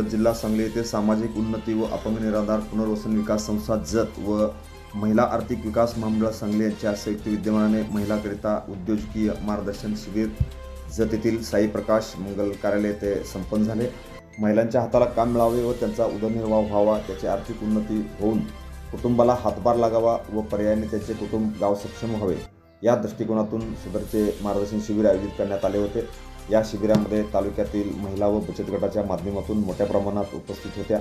जिल्हा सांगली येथे सामाजिक उन्नती व अपंग निराधार पुनर्वसन विकास संस्था जत व महिला आर्थिक विकास महामंडळ सांगली यांच्या संयुक्त विद्यमानाने महिलाकरिता उद्योजकीय मार्गदर्शन शिबिर जत येथील साई प्रकाश मंगल कार्यालय येथे संपन्न झाले. महिलांच्या हाताला काम मिळावे व त्यांचा उदरनिर्वाह व्हावा त्याची आर्थिक उन्नती होऊन कुटुंबाला हातभार लागावा व पर्यायाने त्याचे कुटुंब गाव सक्षम व्हावे. या दृष्टिकोनातून सदरचे मार्गदर्शन शिबिर आयोजित करण्यात आले होते. या शिबिरामध्ये तालुक्यातील महिला व बचत गटाच्या माध्यमातून मोठ्या प्रमाणात उपस्थित होत्या.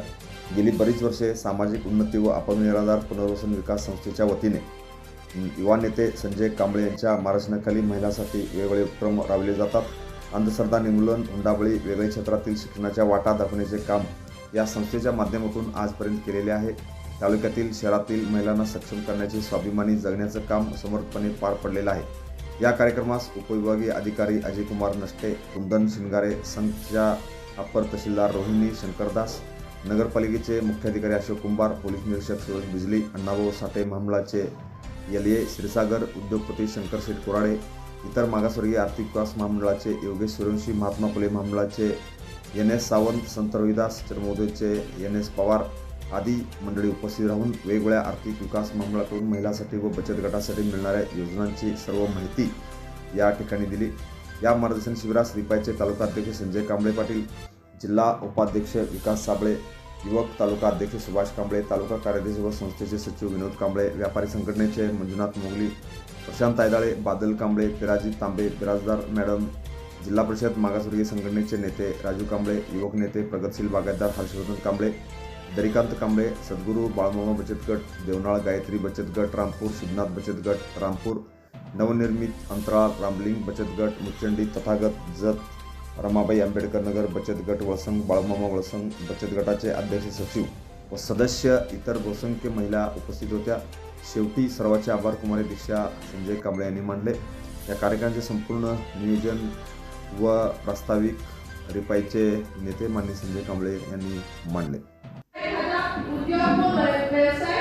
गेली बरीच वर्षे सामाजिक उन्नती व अपंग पुनर्वसन विकास संस्थेच्या वतीने युवा नेते संजय कांबळे यांच्या मार्गदर्शनाखाली महिलांसाठी वेगवेगळे उपक्रम राबविले जातात. अंधश्रद्धा निर्मूलन हुंडाबळी वेगळ्या क्षेत्रातील शिक्षणाच्या वाटा दाखवण्याचे काम या संस्थेच्या माध्यमातून आजपर्यंत केलेले आहे. तालुक्यातील शहरातील महिलांना सक्षम करण्याचे स्वाभिमानी जगण्याचं काम समर्थपणे पार पडलेलं आहे. या कार्यक्रमास उपविभागीय अधिकारी अजयकुमार नष्टे कुंदन शिंगारे संघच्या अप्पर तहसीलदार रोहिणी शंकरदास नगरपालिकेचे मुख्याधिकारी अशोक कुंभार पोलीस निरीक्षक सुरेश बिजली अण्णाभाऊ साठे महामंडळाचे एल ए श्रीसागर उद्योगपती शंकर शेठ कोराडे इतर मागासवर्गीय आर्थिक विकास महामंडळाचे योगेश सूर्यवंशी महात्मा फुले महामंडळाचे एन एस सावंत संत रविदास चरमोदयचे एन एस पवार आदी मंडळी उपस्थित राहून वेगवेगळ्या आर्थिक विकास महामंडळाकडून महिलांसाठी व बचत गटासाठी मिळणाऱ्या योजनांची सर्व माहिती या ठिकाणी दिली. या मार्गदर्शन शिबिरास तालुका तालुकाध्यक्ष संजय कांबळे पाटील जिल्हा उपाध्यक्ष विकास साबळे युवक तालुका अध्यक्ष सुभाष कांबळे तालुका कार्याध्यक्ष व संस्थेचे सचिव विनोद कांबळे व्यापारी संघटनेचे मंजुनाथ मोगली प्रशांत तायदाळे बादल कांबळे पिराजी तांबे बिराजदार मॅडम जिल्हा परिषद मागासवर्गीय संघटनेचे नेते राजू कांबळे युवक नेते प्रगतशील बागायतदार हर्षवर्धन कांबळे दरिकांत कांबळे सद्गुरू बाळमामा बचत गट देवनाळ गायत्री बचत गट रामपूर सिद्धनाथ बचत गट रामपूर नवनिर्मित अंतराळ रामलिंग बचत गट मुचंडी तथागत जत रमाबाई आंबेडकर नगर बचत गट वळसंग बाळमामा वळसंग बचत गटाचे अध्यक्ष सचिव व सदस्य इतर बहुसंख्य महिला उपस्थित होत्या. शेवटी सर्वांचे आभार कुमारी दीक्षा संजय कांबळे यांनी मांडले या कार्यक्रमाचे संपूर्ण नियोजन व प्रास्ताविक रिपाईचे नेते मान्य संजय कांबळे यांनी मांडले your